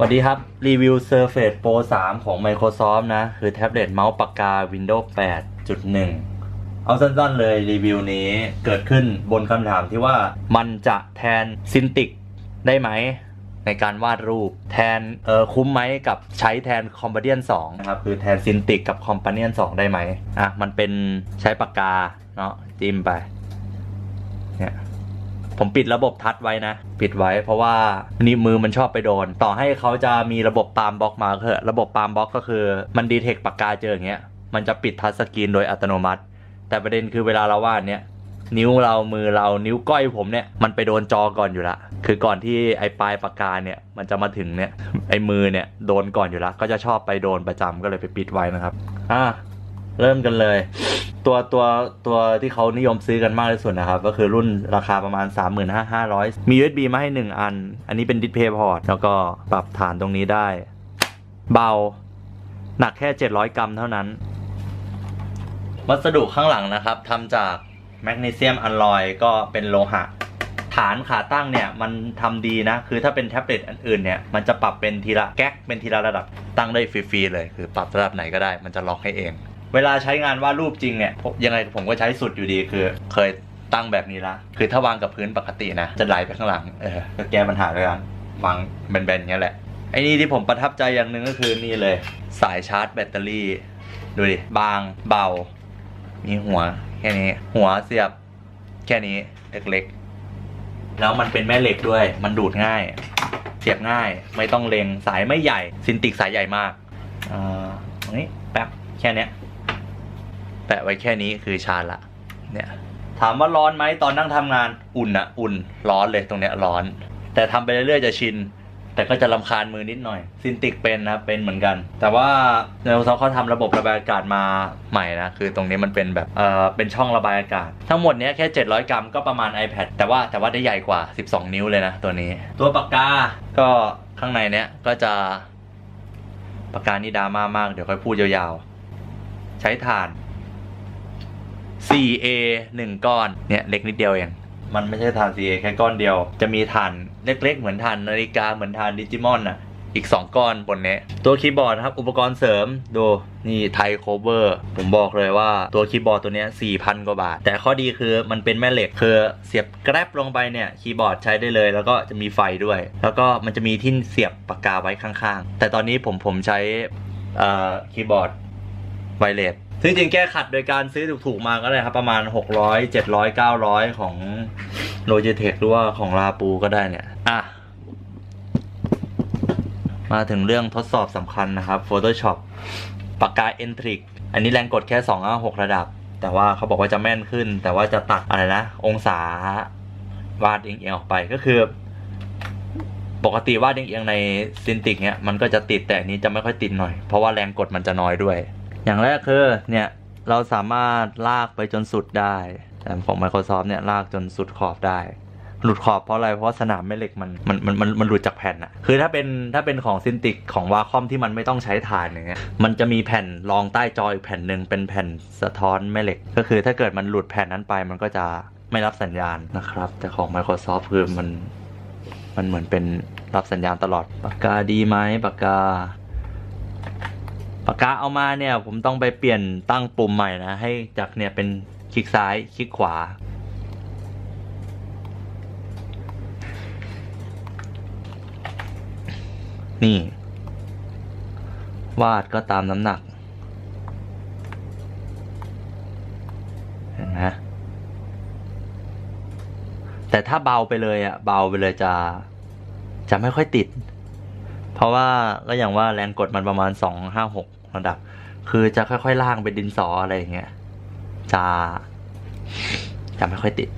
สวัสดีครับ รีวิว Surface Pro 3 ของ Microsoft นะ คือแท็บเล็ตเมาส์ปากกา Windows 8.1 เอาสั้นๆเลยรีวิวนี้เกิดขึ้นบนคำถามที่ว่ามันจะแทนซินติกได้ไหม ในการวาดรูปแทนเออคุ้มไหมกับใช้แทน Companion 2นะครับ คือแทนซินติกกับ Companion 2 ได้ไหมอะ มันเป็นใช้ปากกา เนาะจิ้มไปเนี่ย ผมปิดระบบทัชไว้นะ ปิดไว้เพราะว่านี่มือมันชอบไปโดน ต่อให้เขาจะมีระบบปาล์มบล็อกมาเถอะระบบปาล์มบล็อกก็คือมันดีเทคปากกาเจออย่างเงี้ยมันจะปิดทัชสกรีนโดยอัตโนมัติ แต่ประเด็นคือเวลาเราวาดเนี่ยนิ้วเรามือเรานิ้วก้อยผมเนี่ยมันไปโดนจอก่อนอยู่ละ คือก่อนที่ไอ้ปลายปากกาเนี่ยมันจะมาถึงเนี่ยไอ้มือเนี่ยโดนก่อนอยู่ละก็จะชอบไปโดนประจำก็เลยไปปิดไว้นะครับ อะ เริ่มกันเลย ตัวตัวตัวที่เขานิยมซื้อกันมากที่สุดนะครับ ก็คือรุ่นราคาประมาณ 35,500 มี USB มาให้ 1 อัน อันนี้เป็นดิสเพย์พอร์ตแล้วก็ปรับฐานตรงนี้ได้ เบาหนักแค่ 700 กรัมเท่านั้น วัสดุข้างหลังนะครับทำจากแมกนีเซียมอลลอยก็เป็นโลหะฐานขาตั้งเนี่ยมันทำดีนะ คือถ้าเป็นแท็บเล็ตอันอื่นเนี่ย มันจะปรับเป็นทีละแก๊กเป็นทีละระดับตั้งได้ฟรีๆเลย คือปรับระดับไหนก็ได้ มันจะล็อกให้เอง เวลาใช้งานวาดรูปจริงเนี่ยยังไงผมก็ใช้สุดอยู่ดีคือ เคยตั้งแบบนี้ละคือถ้าวางกับพื้นปกตินะ จะไหลไปข้างหลังเออก็แก้ปัญหาด้วยกันวางแบนๆอย่างเงี้ยแหละไอ้นี่ที่ผมประทับใจอย่างหนึ่งก็คือนี่เลย สายชาร์จแบตเตอรี่ ดูดิ บางเบา มีหัวแค่นี้ หัวเสียบ แค่นี้เล็กๆ แล้วมันเป็นแม่เหล็กด้วย มันดูดง่าย เสียบง่าย ไม่ต้องเลงสายไม่ใหญ่ ซินติกสายใหญ่มากอ่าตรงนี้แป๊บแค่นี้ แปะไว้แค่นี้คือชาร์จละเนี่ยถามว่าร้อนไหมตอนนั่งทำงานอุ่นอะอุ่น ร้อนเลยตรงเนี้ยร้อน แต่ทำไปเรื่อยๆจะชิน แต่ก็จะลำคาญมือนิดหน่อย ซินติกเป็นนะเป็นเหมือนกัน แต่ว่าเนลซอเขาทำระบบระบายอากาศมาใหม่นะ คือตรงนี้มันเป็นแบบเออเป็นช่องระบายอากาศ ทั้งหมดเนี้ยแค่ 700 กรัมก็ประมาณ iPad แต่ว่าแต่ว่าได้ใหญ่กว่า 12 นิ้วเลยนะตัวนี้ ตัวปากกา ก็ข้างในเนี้ยก็จะปากกานี่ดราม่ามากเดี๋ยวค่อยพูดยาวๆ ใช้ถ่าน 4A 1 ก้อน เนี่ยเล็กนิดเดียวเอง มันไม่ใช่ถ่าน 4A แค่ก้อนเดียว จะมีถ่านเล็ก ๆ เหมือนถ่านนาฬิกาเหมือนถ่านดิจิมอนอะอีก 2 ก้อนบนนี้ ตัวคีย์บอร์ดนะครับ อุปกรณ์เสริมดูนี่ไทโคเวอร์ผมบอกเลยว่าตัวคีย์บอร์ดตัวนี้4,000 กว่าบาท แต่ข้อดีคือมันเป็นแม่เหล็ก คือเสียบแกร็บลงไปเนี่ย คีย์บอร์ดใช้ได้เลย แล้วก็จะมีไฟด้วย แล้วก็มันจะมีที่เสียบปากกาไว้ข้างๆ แต่ตอนนี้ผมผมใช้คีย์บอร์ดไวเลส ซึ่งจริงๆแก้ขัดโดยการซื้อถูกๆมาก็ได้ครับ ประมาณ 600 700 900 ของ Logitech หรือว่าของลาปูก็ได้เนี่ย อะ มาถึงเรื่องทดสอบสำคัญนะครับ Photoshop ปากกา e n t r i c อันนี้แรงกดแค่ 256 ระดับ แต่ว่าเขาบอกว่าจะแม่นขึ้น แต่ว่าจะตัดอะไรนะ องศาวาดเอียงๆออกไปก็คือ ปกติวาดเอียงๆในซินติกเนี่ยมันก็จะติดแต่อันนี้จะไม่ค่อยติดหน่อย เพราะว่าแรงกดมันจะน้อยด้วย อย่างแรกคือเนี่ยเราสามารถลากไปจนสุดได้ แต่ของ Microsoft เนี่ยลากจนสุดขอบได้ หลุดขอบเพราะอะไร เพราะสนามแม่เหล็กมันมันมันมันมันหลุดจากแผ่นอะคือถ้าเป็นถ้าเป็นของซินติกของวาคอมที่มันไม่ต้องใช้ฐานอย่างเงี้ย มันจะมีแผ่นรองใต้จออีกแผ่นหนึ่งเป็นแผ่นสะท้อนแม่เหล็ก ก็คือถ้าเกิดมันหลุดแผ่นนั้นไปมันก็จะไม่รับสัญญาณนะครับ แต่ของ Microsoft คือมันมันเหมือนเป็นรับสัญญาณตลอด ปากกาดีไหมปากกา ปากกาเอามาเนี่ยผมต้องไปเปลี่ยนตั้งปุ่มใหม่นะ ให้จากเนี่ยเป็นคลิกซ้ายคลิกขวา นี่ วาดก็ตามน้ำหนักเห็นไหมแต่ถ้าเบาไปเลยอะเบาไปเลยจะจะไม่ค่อยติด เพราะว่าก็อย่างว่าแรงกดมันประมาณสองห้าหก ระดับ คือจะค่อยๆล่างเป็นดินสออะไรอย่างเงี้ยจะจะไม่ค่อยติด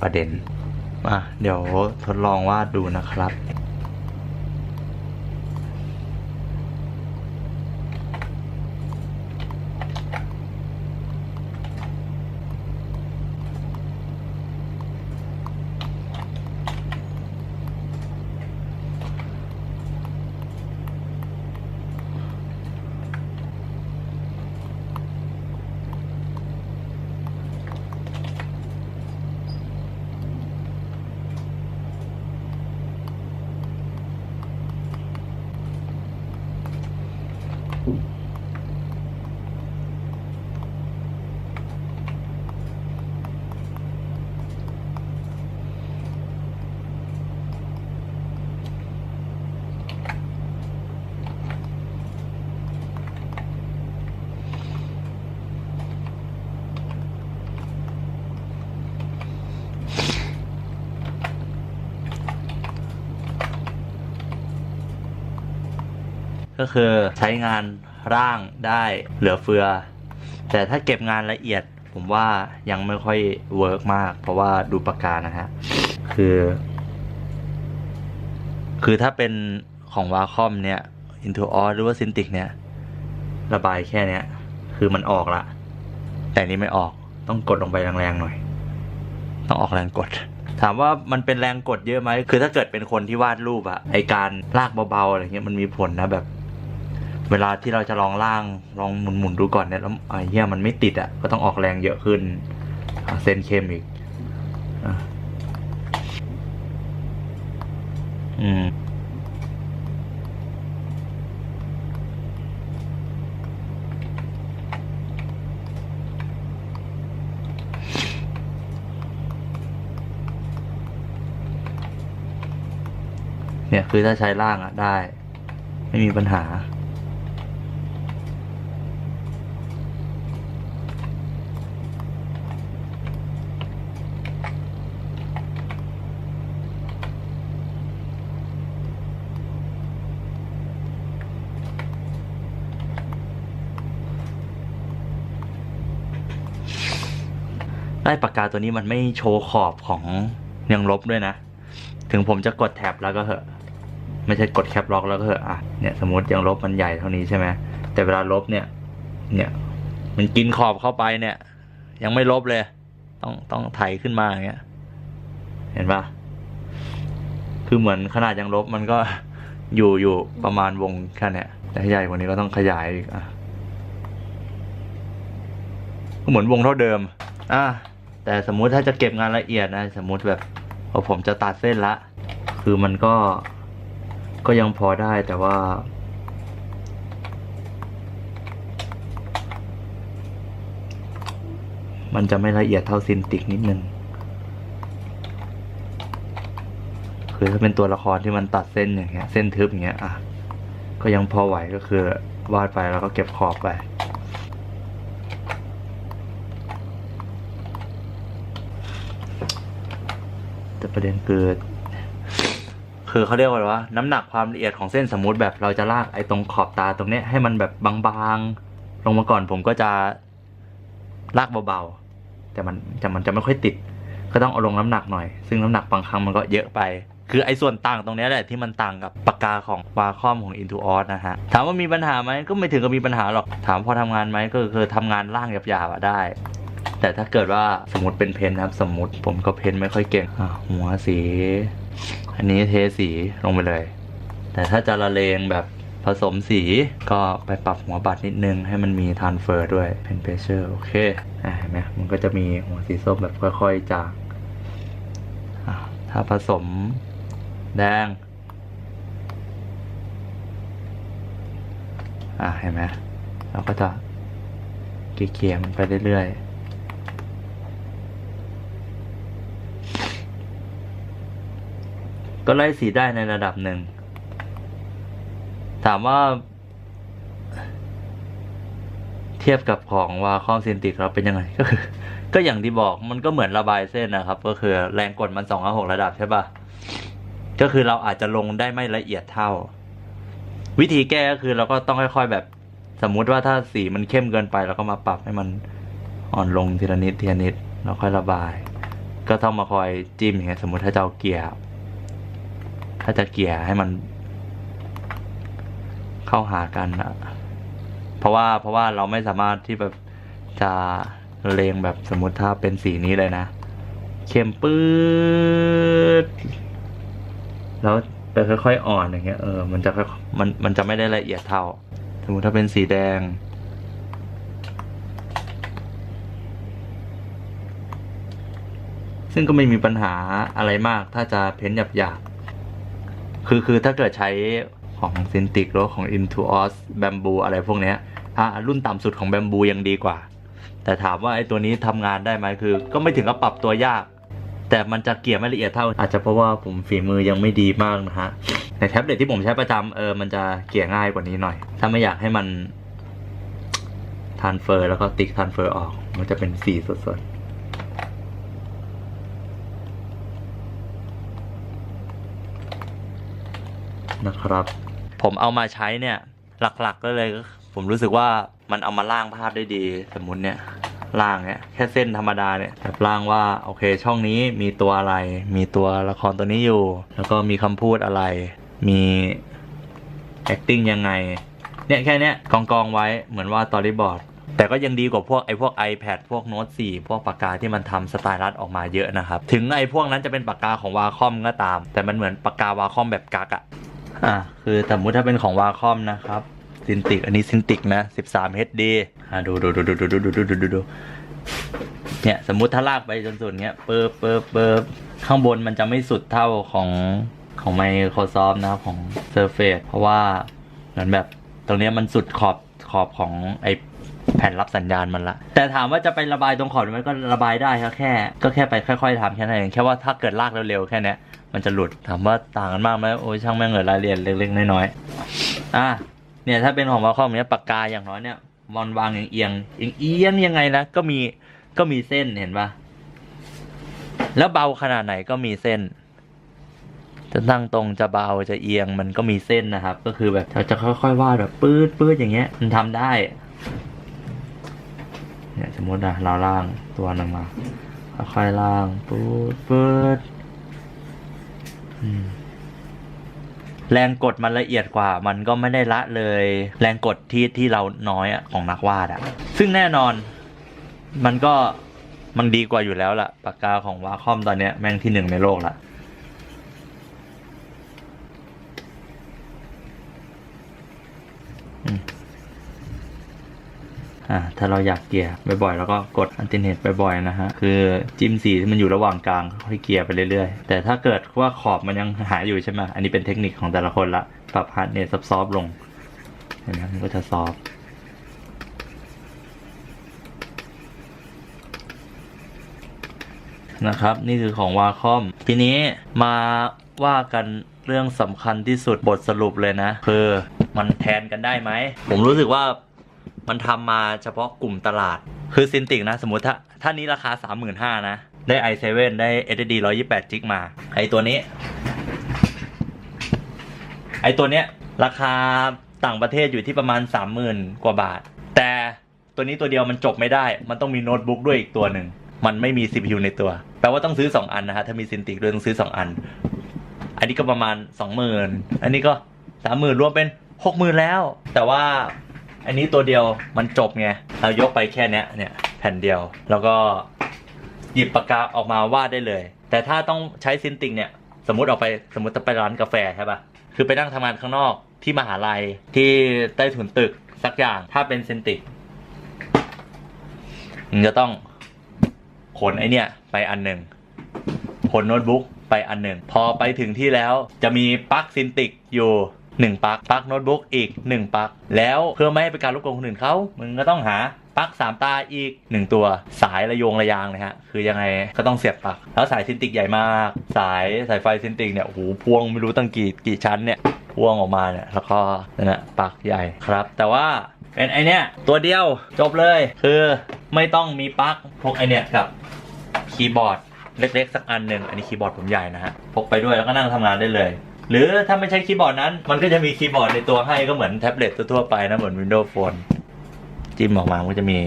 ประเด็นอะเดี๋ยวทดลองวาดดูนะครับ ก็คือใช้งานร่างได้เหลือเฟือ แต่ถ้าเก็บงานละเอียดผมว่ายังไม่ค่อยเวิร์กมาก เพราะว่าดูปากกานะฮะ คือ คือถ้าเป็นของวาคอมเนี่ย Into o หรือว่า Cintiq เนี่ย ระบายแค่เนี้ย คือมันออกละ แต่นี่ไม่ออกต้องกดลงไปแรงๆหน่อย ต้องออกแรงกด ถามว่ามันเป็นแรงกดเยอะไหม คือถ้าเกิดเป็นคนที่วาดรูปอะไอการลากเบาๆอะไรเงี้ยมันมีผลนะแบบ เวลาที่เราจะลองล่างลองหมุนๆดูก่อนเนี่ยแล้วไอ้เหี้ยมันไม่ติดอะก็ต้องออกแรงเยอะขึ้นเส้นเข้มอีกอืมเนี่ยคือถ้าใช้ล่างอะได้ ไม่มีปัญหา ได้ปากกาตัวนี้มันไม่โชว์ขอบของเนียงลบด้วยนะ ถึงผมจะกดแท็บแล้วก็เหอะ ไม่ใช่กดแคปล็อกแล้วก็เหอะอะเนี่ยสมมติยังลบมันใหญ่เท่านี้ใช่ไหมแต่เวลาลบเนี่ย เนี่ยมันกินขอบเข้าไปเนี่ย ยังไม่ลบเลย ต้องต้องไถขึ้นมาอย่างเงี้ย เห็นปะคือเหมือนขนาดยังลบมันก็อยู่อยู่ประมาณวงแค่เนี้ยแต่ใหญ่กว่านี้ก็ต้องขยายอีกอะก็เหมือนวงเท่าเดิม อะ แต่สมมุติถ้าจะเก็บงานละเอียดนะ สมมุติแบบพอผมจะตัดเส้นละ คือมันก็ก็ยังพอได้แต่ว่า มันจะไม่ละเอียดเท่าซินติกนิดนึงคือถ้าเป็นตัวละครที่มันตัดเส้นอย่างเงี้ย เส้นทึบอย่างเงี้ยอะก็ยังพอไหวก็คือวาดไปแล้วก็เก็บขอบไป ประเด็นคือคือเขาเรียกว่าอะไรวะน้ำหนักความละเอียดของเส้นสมมุติแบบเราจะลากไอ้ตรงขอบตาตรงเนี้ยให้มันแบบบางๆ ลงมาก่อนผมก็จะลากเบาๆ แต่มันแต่มันจะไม่ค่อยติด ก็ต้องเอาลงน้ำหนักหน่อย ซึ่งน้ำหนักบางครั้งมันก็เยอะไป คือไอ้ส่วนต่างตรงนี้แหละที่มันต่างกับปากกาของวาคอมของ Into o s นะฮะ ถามว่ามีปัญหาไหมก็ไม่ถึงกับมีปัญหาหรอก ถามพอทำงานไหมก็คือทำงานล่างหยาบๆได้ แต่ถ้าเกิดว่าสมมติเป็นเพนนะครับ สมมติผมก็เพนไม่ค่อยเก่งอะหัวสี อันนี้เทสีลงไปเลย แต่ถ้าจะละเลงแบบผสมสีก็ไปปรับหัวบัตรนิดนึงให้มันมีทานเฟอร์ด้วยเพนเพเชอร์โอเคอะเห็นไหมมันก็จะมีหัวสีส้มแบบค่อยๆจางอะถ้าผสมแดงอะเห็นไหมเราก็จะเกลี่ยมันไปเรื่อยๆ ก็ไล่สีได้ในระดับหนึ่ง ถามว่า เทียบกับของวาคอมซินติกเราเป็นยังไงก็คือ ก็อย่างที่บอกมันก็เหมือนระบายเส้นนะครับ ก็คือแรงกดมันสองหกระดับใช่ปะก็คือเราอาจจะลงได้ไม่ละเอียดเท่า วิธีแก้ก็คือเราก็ต้องค่อย ๆแบบ สมมุติว่าถ้าสีมันเข้มเกินไปเราก็มาปรับให้มันอ่อนลงทีละนิดทีละนิดแล้วค่อยระบาย ก็ต้องมาคอยจิ้มอย่างเงี้ยสมมติถ้าจะเอาเกียร์ ถ้าจะเกลี่ยให้มันเข้าหากันอะเพราะว่าเพราะว่าเราไม่สามารถที่แบบจะเลงแบบสมมติถ้าเป็นสีนี้เลยนะ เข้มปื๊ดแล้วแต่ค่อยๆอ่อนอย่างเงี้ยเออมันจะค่อยมันมันจะไม่ได้ละเอียดเท่า สมมติถ้าเป็นสีแดงซึ่งก็ไม่มีปัญหาอะไรมากถ้าจะเพ้นหยาบๆ คือคือถ้าเกิดใช้ของซินติกหรือของ Into Os Bamboo อะไรพวกเนี้ยอะรุ่นต่ำสุดของ Bamboo ยังดีกว่า แต่ถามว่าไอ้ตัวนี้ทำงานได้ไหมคือ ก็ไม่ถึงกับปรับตัวยาก แต่มันจะเกี่ยไม่ละเอียดเท่า อาจจะเพราะว่าผมฝีมือยังไม่ดีมากนะฮะในแท็บเล็ตที่ผมใช้ประจำเออมันจะเกี่ยง่ายกว่านี้หน่อย ถ้าไม่อยากให้มันทานเฟอร์แล้วก็ติ๊กทานเฟอร์ออก มันจะเป็นสีสดๆ นะครับ ผมเอามาใช้เนี่ยหลักๆก็เลยก็ผมรู้สึกว่ามันเอามาล่างภาพได้ดี สมมุติเนี่ยล่างเนี่ยแค่เส้นธรรมดาเนี่ยแบบล่างว่าโอเคช่องนี้มีตัวอะไร มีตัวละครตัวนี้อยู่ แล้วก็มีคำพูดอะไร มี acting ยังไง เนี่ยแค่เนี้ยกองกองไว้เหมือนว่าตอรี่บอร์ดแต่ก็ยังดีกว่าพวกไอ้พวก iPad พวกโน้ต4พวกปากกาที่มันทำสไตล์รัดออกมาเยอะนะครับ ถึงไอ้พวกนั้นจะเป็นปากกาของวาคอมก็ตาม แต่มันเหมือนปากกาวาคอมแบบกักอะ อะคือสมมุติถ้าเป็นของวาคอมนะครับซินติก อันนี้ซินติกนะ13 HD อะดูดูดูดูดูดูดูดูดูดูดูเนี่ยสมมุติถ้าลากไปจนสุดเนี้ยเปิบเปิบเปิบข้างบนมันจะไม่สุดเท่าของของ Microsoft นะครับของ Surface เพราะว่าเหมือนแบบตรงเนี้ยมันสุดขอบขอบของไอแผ่นรับสัญญาณมันละ แต่ถามว่าจะไประบายตรงขอบมันก็ระบายได้ครับแค่ ก็แค่ไปค่อย ๆทำแค่นั้นเองแค่ว่าถ้าเกิดลากเร็วๆแค่เนี้ย มันจะหลุดถามว่าต่างกันมากไหมโอ้ยช่างแม่งเหลือรายละเอียดเล็กๆน้อยๆอะเนี่ยถ้าเป็นของวาคอมเนี้ยปากกาอย่างน้อยเนี่ยมันวางเอียงเอียงๆยังไงนะก็มีก็มีเส้นเห็นปะแล้วเบาขนาดไหนก็มีเส้น จะตั้งตรงจะเบาจะเอียงมันก็มีเส้นนะครับ ก็คือแบบเราจะค่อยๆวาดแบบปื๊ดปื๊ดอย่างเงี้ย มันทำได้เนี่ยสมมติอะเราล่างตัวหนึงมาค่อยๆล่างปื๊ดปื๊ด แรงกดมันละเอียดกว่า มันก็ไม่ได้ละเลย แรงกดที่ที่เราน้อยอะของนักวาดอะซึ่งแน่นอน มันก็มันดีกว่าอยู่แล้วล่ะ ปากกาของวาคอมตอนเนี้ยแม่งที่หนึ่งในโลกละ อ่าถ้าเราอยากเกลี่ยบ่อยๆ แล้วก็กดอันติเนตบ่อยๆนะฮะคือจิ้มสีที่มันอยู่ระหว่างกลางค่อยเกลี่ยไปเรื่อยๆ แต่ถ้าเกิดว่าขอบมันยังหายอยู่ใช่ไหมอันนี้เป็นเทคนิคของแต่ละคนละปรับฮาร์ดเนตซับซอฟลงเห็นไหมมันก็จะซอฟนะครับ นี่คือของวาคอม ทีนี้มาว่ากันเรื่องสำคัญที่สุดบทสรุปเลยนะ คือมันแทนกันได้ไหม ผมรู้สึกว่า มันทำมาเฉพาะกลุ่มตลาด คือซินติกนะ สมมติถ้าถ้านี้ราคา 35,000นะ ได้ i7 ได้ SSD 128 g b มา ไอตัวนี้ ไอตัวเนี้ย ราคาต่างประเทศอยู่ที่ประมาณ 30,000 กว่าบาท แต่ตัวนี้ตัวเดียวมันจบไม่ได้ มันต้องมีโน้ตบุ๊กด้วยอีกตัวหนึ่ง มันไม่มี CPU ในตัว แปลว่าต้องซื้อ 2 อันนะฮะ ถ้ามีซินติกด้วยต้องซื้อ 2 อัน อันนี้ก็ประมาณ 20,000 อันนี้ก็ 30,000 รวมเป็น 60,000 แล้ว แต่ว่า อันนี้ตัวเดียวมันจบไงเรายกไปแค่เนี้ยเนี่ยแผ่นเดียว แล้วก็หยิบปากกาออกมาวาดได้เลย แต่ถ้าต้องใช้ซินติงเนี่ยสมมติออกไปสมมติจะไปร้านกาแฟใช่ปะคือไปนั่งทำงานข้างนอกที่มหาลัยที่ใต้ถุนตึกสักอย่างถ้าเป็นซินติกมันจะต้องขนไอเนี่ยไปอันหนึ่งขนโน้ตบุ๊กไปอันหนึ่ง พอไปถึงที่แล้วจะมีปลั๊กซินติกอยู่ หนึ่งปลั๊กปลั๊กโน้ตบุ๊กอีกหนึ่งปลั๊กแล้วเพื่อไม่ให้เป็นการรบกวนคนอื่นเขามึงก็ต้องหาปลั๊กสามตาอีกหนึ่งตัวสายระโยงระยางเลยฮะคือยังไงก็ต้องเสียบปลั๊กแล้วสายซินติกใหญ่มาก สายสายไฟซินติกเนี่ยโอ้โหพวงไม่รู้ตั้งกี่กี่ชั้นเนี่ยพวงออกมาเนี่ยแล้วก็นั่นแหละปลั๊กใหญ่ครับ แต่ว่าเป็นไอเนี้ยตัวเดียวจบเลย คือไม่ต้องมีปลั๊กพกไอเนี้ยกับคีย์บอร์ดเล็กๆ สักอันหนึ่งอันนี้คีย์บอร์ดผมใหญ่นะฮะพกไปด้วยแล้วก็นั่งทำงานได้เลย หรือถ้าไม่ใช้คีย์บอร์ดนั้น มันก็จะมีคีย์บอร์ดในตัวให้ก็เหมือนแท็บเล็ตทั่วไปนะ เหมือน Windows Phone จิ้มออกมาก็จะมี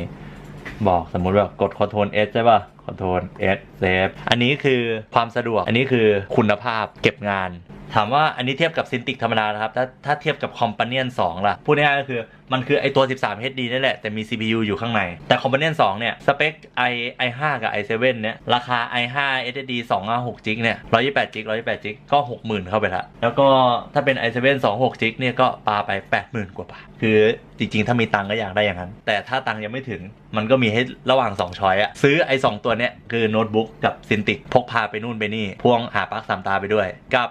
บอกสมมุติว่ากด Ctrl S ใช่ป่ะ Ctrl S Save อันนี้คือความสะดวก อันนี้คือคุณภาพเก็บงาน ถามว่าอันนี้เทียบกับซินติกธรรมดานะครับ ถ้าถ้าเทียบกับคอม p a n เนียน2ล่ะ พูดง่ายๆก็คือมันคือไอตัว 13 HD นั่แหละ แต่มี CPU อยู่ข้างใน แต่คอม p a n เนียน2เนี่ย สเปค i i5 กับ i7 เนี่ย ราคา i5 SSD 256 g b เนี่ย 128 g b 128 g b ก็ 60,000 เข้าไปละ แล้วก็ถ้าเป็น i7 26 g b เนี่ยก็ปาไป 80,000 กว่าบาท คือจริงๆ ถ้ามีตังก็อยากได้อย่างนั้น แต่ถ้าตังยังไม่ถึงมันก็มีให้ระหว่าง 2 ช้อยอะซื้อไอ้สองตัวเนี้ยคือโน้ตบุ๊กกับซินติกพกพาไปนู่นไปนี่พ่วงหาปลั๊กสามตาไปด้วยกับ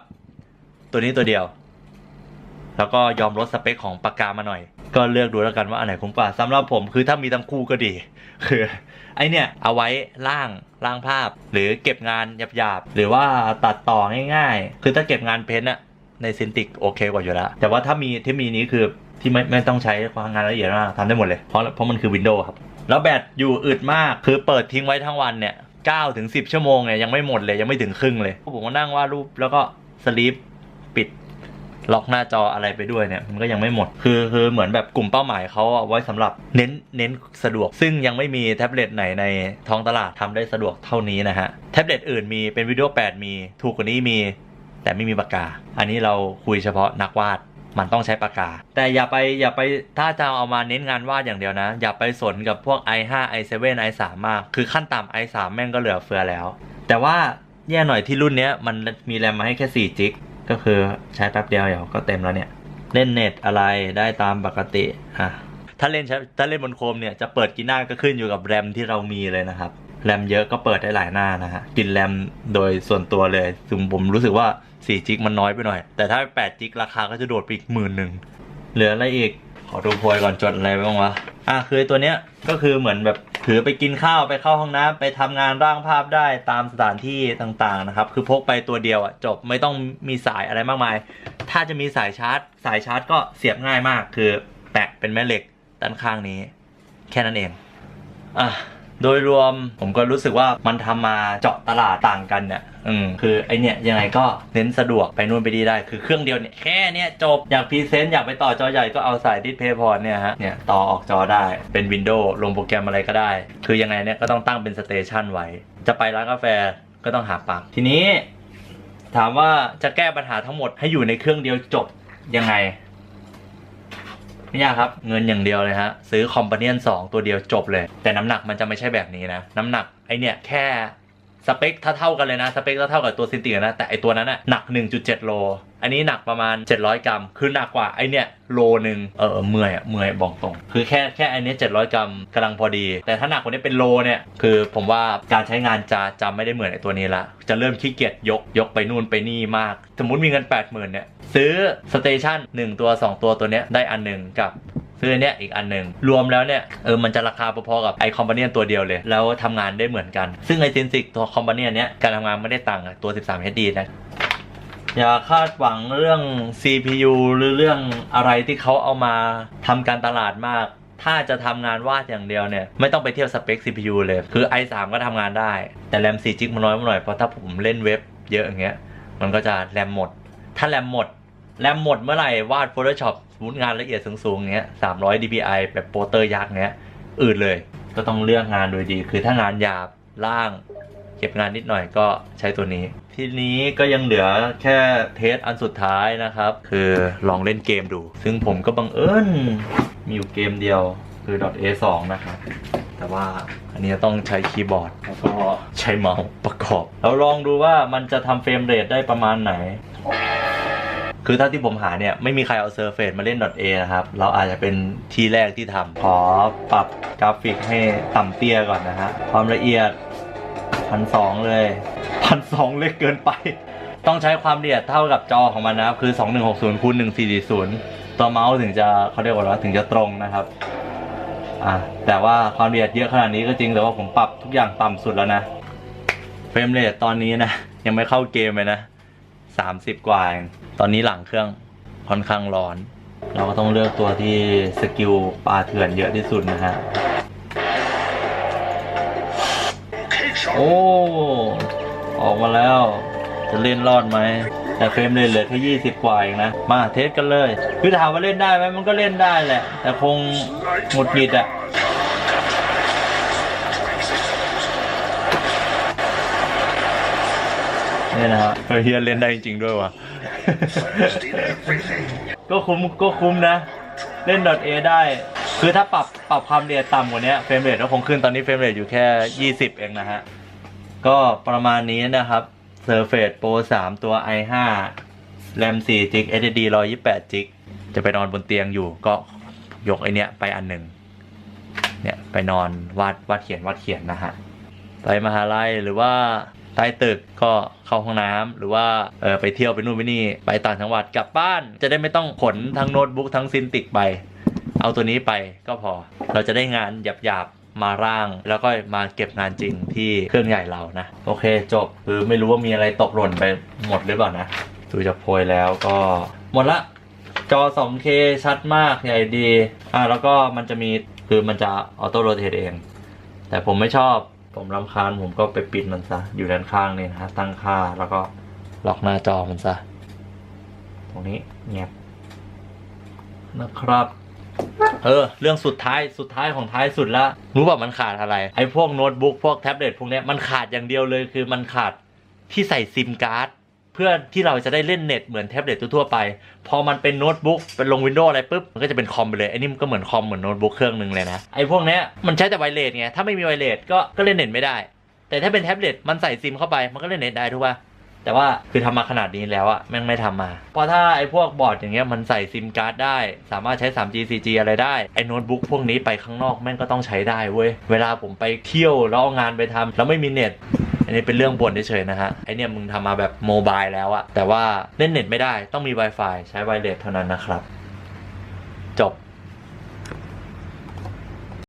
ตัวนี้ตัวเดียว แล้วก็ยอมลดสเปคของปากกามาหน่อย ก็เลือกดูแล้วกันว่าอันไหนคุ้มกว่าสำหรับผมคือถ้ามีทั้งคู่ก็ดี คือ ไอเนี่ย เอาไว้ล่างล่างภาพ หรือเก็บงานหยาบๆหรือว่าตัดต่อง่ายๆ คือถ้าเก็บงานเพ้นท์อะในซินติกโอเคกว่าอยู่แล้ว แต่ว่าถ้ามีที่มีนี้คือที่ไม่ไม่ต้องใช้ความงานละเอียดมากทำได้หมดเลย เพราะเพราะมันคือวินโดว์ครับ แล้วแบตอยู่อึดมากคือเปิดทิ้งไว้ทั้งวันเนี่ย9ถึง10 ชั่วโมงเนี่ยยังไม่หมดเลยยังไม่ถึงครึ่งเลยผมก็นั่งวาดรูปแล้วก็สลีป ปิดล็อกหน้าจออะไรไปด้วยเนี่ยมันก็ยังไม่หมด คือคือเหมือนแบบกลุ่มเป้าหมายเขาเอาไว้สำหรับเน้นเน้นสะดวก ซึ่งยังไม่มีแท็บเล็ตไหนในท้องตลาดทำได้สะดวกเท่านี้นะฮะ แท็บเล็ตอื่นมีเป็นวิดีโอ 8 มีถูกกว่านี้มี แต่ไม่มีปากกา อันนี้เราคุยเฉพาะนักวาดมันต้องใช้ปากกา แต่อย่าไปอย่าไปถ้าจะเอามาเน้นงานวาดอย่างเดียวนะ อย่าไปสนกับพวก i5 i7 i3 มาก คือขั้นต่ำ i3 แม่งก็เหลือเฟือแล้ว แต่ว่าแย่หน่อยที่รุ่นเนี้ยมันมีแรมมาให้แค่4จิก ก็คือใช้แป๊บเดียวเดี๋ยวก็เต็มแล้วเนี่ย เล่นเน็ตอะไรได้ตามปกติอะถ้าเล่นใช้ถ้าเล่นบนโคมเนี่ยจะเปิดกี่หน้าก็ขึ้นอยู่กับแรมที่เรามีเลยนะครับแรมเยอะก็เปิดได้หลายหน้านะฮะกินแรมโดยส่วนตัวเลยซึ่งผมรู้สึกว่า4จิกมันน้อยไปหน่อย แต่ถ้า8จิกราคาก็จะโดดไปอีกหมื่นหนึ่งเหลืออะไรอีก ขอดูโพยก่อนจดอะไรไว้บ้างวะ อะคือตัวเนี้ยก็คือเหมือนแบบถือไปกินข้าวไปเข้าห้องน้ำไปทำงานร่างภาพได้ตามสถานที่ต่างๆนะครับ คือพกไปตัวเดียวอะจบไม่ต้องมีสายอะไรมากมาย ถ้าจะมีสายชาร์จ สายชาร์จก็เสียบง่ายมาก คือแปะเป็นแม่เหล็กด้านข้างนี้ แค่นั้นเอง อะ โดยรวมผมก็รู้สึกว่ามันทำมาเจาะตลาดต่างกันเนี่ยอืมคือไอเนี่ยยังไงก็เน้นสะดวกไปนู่นไปดีได้ คือเครื่องเดียวเนี่ยแค่เนี้ยจบ อยากพรีเซนต์อยากไปต่อจอใหญ่ก็เอาสายดิสเพย์พอร์ตเนี่ยฮะเนี่ยต่อออกจอได้เป็นวินโดว์ลงโปรแกรมอะไรก็ได้ คือยังไงเนี่ยก็ต้องตั้งเป็นสเตชันไว้ จะไปร้านกาแฟก็ต้องหาปลั๊กทีนี้ ถามว่าจะแก้ปัญหาทั้งหมดให้อยู่ในเครื่องเดียวจบยังไง ไม่ยากครับ เงินอย่างเดียวเลยฮะ ซื้อคอมพานียน2ตัวเดียวจบเลย แต่น้ำหนักมันจะไม่ใช่แบบนี้นะ น้ำหนักไอเนี่ยแค่ สเปคถ้าเท่ากันเลยนะ สเปคถ้าเท่ากับตัวซินตินะ แต่ไอตัวนั้นน่ะหนัก 1.7 โล อันนี้หนักประมาณ 700 กรัม คือหนักกว่าไอเนี่ยโลหนึ่งเออเมื่อยอะเมื่อยบอกตรง คือแค่แค่อเนี้ย700 กรัมกำลังพอดี แต่ถ้าหนักกว่านี้เป็นโลเนี่ย คือผมว่าการใช้งานจะจะไม่ได้เหมือนไอตัวนี้ละ จะเริ่มขี้เกียจยกยกไปนู่นไปนี่มาก สมมติมีเงิน 80,000เนี่ยซื้อสเตชัน1ตัว 2 ตัวตัวเนี้ยได้อันหนึ่งกับ ซื้ออนเนี้ยอีกอันหนึ่งรวมแล้วเนี่ยเออมันจะราคาพอๆกับไอคอมพานียนตัวเดียวเลย แล้วทำงานได้เหมือนกัน ซึ่งไอซินซิกตัวคอมพานียนเนี้ยการทำงานไม่ได้ต่างกับตัว 13 HD นะอย่าคาดหวังเรื่อง CPU หรือเรื่องอะไรที่เขาเอามาทำการตลาดมาก ถ้าจะทำงานวาดอย่างเดียวเนี่ย ไม่ต้องไปเที่ยวสเปค CPU เลย คือ i3 ก็ทำงานได้ แต่แรม4จิกมันน้อยมาหน่อย เพราะถ้าผมเล่นเว็บเยอะอย่างเงี้ย มันก็จะแรมหมด ถ้าแรมหมด แรมหมดเมื่อไหร่วาด Photoshop สมมติงานละเอียดสูงๆเงี้ย300 dpi แบบโปรเตอร์ยักษ์เงี้ยอืดเลย ก็ต้องเลือกงานโดยดี คือถ้างานหยาบล่าง เก็บงานนิดหน่อยก็ใช้ตัวนี้ ทีนี้ก็ยังเหลือแค่เทสอันสุดท้ายนะครับ คือลองเล่นเกมดู ซึ่งผมก็บังเอิญมีอยู่เกมเดียวคือ .a2 นะครับแต่ว่าอันนี้ต้องใช้คีย์บอร์ด แล้วก็ใช้เมาส์ประกอบ เราลองดูว่ามันจะทำเฟรมเรทได้ประมาณไหน คือถ้าที่ผมหาเนี่ยไม่มีใครเอาเซอร์เฟซมาเล่น .a นะครับ เราอาจจะเป็นที่แรกที่ทำขอปรับกราฟิกให้ต่ำเตี้ยก่อนนะฮะ ความละเอียดพันสองเลยพันสองเล็กเกินไป ต้องใช้ความละเอียดเท่ากับจอของมันนะครับ คือ 2160คูณ1440 ตัวเมาส์ถึงจะเขาเรียกว่าถึงจะตรงนะครับอะแต่ว่าความละเอียดเยอะขนาดนี้ก็จริงแต่ว่าผมปรับทุกอย่างต่ำสุดแล้วนะเฟรมเรทตอนนี้นะ ยังไม่เข้าเกมเลยนะ 30 กว่าเองตอนนี้หลังเครื่องค่อนข้างร้อน เราก็ต้องเลือกตัวที่สกิลปลาเถื่อนเยอะที่สุดนะฮะ โอ้ ออกมาแล้ว จะเล่นรอดไหม แต่เฟรมเรทเหลือแค่ยี่สิบกว่าเองนะ มาเทสกันเลย คือถามว่าเล่นได้ไหมมันก็เล่นได้แหละ แต่คงหงุดหงิดอะ นี่ยนะฮะเฮียเล่นได้จริงๆด้วยว่ะ ก็คุ้มก็คุ้มนะ เล่น .a ได้ คือถ้าปรับปรับความละเอียดต่ำกว่านี้เฟรมเรทก็คงขึ้นตอนนี้เฟรมเรทอยู่แค่ 20 เองนะฮะ ก็ประมาณนี้นะครับ Surface Pro 3 ตัว i5 RAM 4 g b SSD 128 g b จะไปนอนบนเตียงอยู่ก็ยกไอเนี้ยไปอันหนึ่งเนี่ยไปนอนวาดวาดเขียนวาดเขียนนะฮะไปมหาลัยหรือว่า ใต้ตึกก็เข้าห้องน้ำหรือว่าเออไปเที่ยวไปนู่นไปนี่ไปต่างจังหวัดกลับบ้าน จะได้ไม่ต้องขนทั้งโน้ตบุ๊กทั้งซินติกไป เอาตัวนี้ไปก็พอ เราจะได้งานหยาบๆมาร่าง แล้วก็มาเก็บงานจริงที่เครื่องใหญ่เรานะ โอเคจบคือไม่รู้ว่ามีอะไรตกหล่นไปหมดหรือเปล่านะดูจากโพยแล้วก็หมดละจอ 2K ชัดมากใหญ่ดี อ่าแล้วก็มันจะมีคือมันจะออโต้โรเตทเอง แต่ผมไม่ชอบ ผมรำคาญผมก็ไปปิดมันซะ อยู่ด้านข้างนี่นะฮะตั้งค่าแล้วก็ล็อกหน้าจอมันซะ ตรงนี้เงียบนะครับ เออ เรื่องสุดท้ายสุดท้ายของท้ายสุดละรู้ป่ะมันขาดอะไร ไอ้พวกโน้ตบุ๊กพวกแท็บเล็ตพวกเนี้ยมันขาดอย่างเดียวเลยคือมันขาดที่ใส่ซิมการ์ด เพื่อที่เราจะได้เล่นเน็ตเหมือนแท็บเล็ตทั่วไป พอมันเป็นโน้ตบุ๊กเป็นลงวินโดว์อะไรปุ๊บ มันก็จะเป็นคอมไปเลยไอ้นี่มันก็เหมือนคอมเหมือนโน้ตบุ๊กเครื่องหนึ่งเลยนะ ไอ้พวกเนี้ยมันใช้แต่ไวเลสไง ถ้าไม่มีไวเลสก็ก็เล่นเน็ตไม่ได้ แต่ถ้าเป็นแท็บเล็ตมันใส่ซิมเข้าไปมันก็เล่นเน็ตได้ถูกป่ะแต่ว่าคือทำมาขนาดนี้แล้วอะแม่งไม่ทำมา เพราะถ้าไอ้พวกบอร์ดอย่างเงี้ยมันใส่ซิมการ์ดได้ สามารถใช้ 3G 4G อะไรได้ ไอ้โน้ตบุ๊กพวกนี้ไปข้างนอกแม่งก็ต้องใช้ได้เว้ย เวลาผมไปเที่ยวแล้วเอางานไปทำแล้วไม่มีเน็ต นนี้เป็นเรื่องบ่นเฉยๆนะฮะไอเนี่ยมึงทำมาแบบโมบายแล้วอะแต่ว่าเล่นเน็ตไม่ได้ต้องมี Wi-Fi ใช้ไวเลสเท่านั้นนะครับ จบ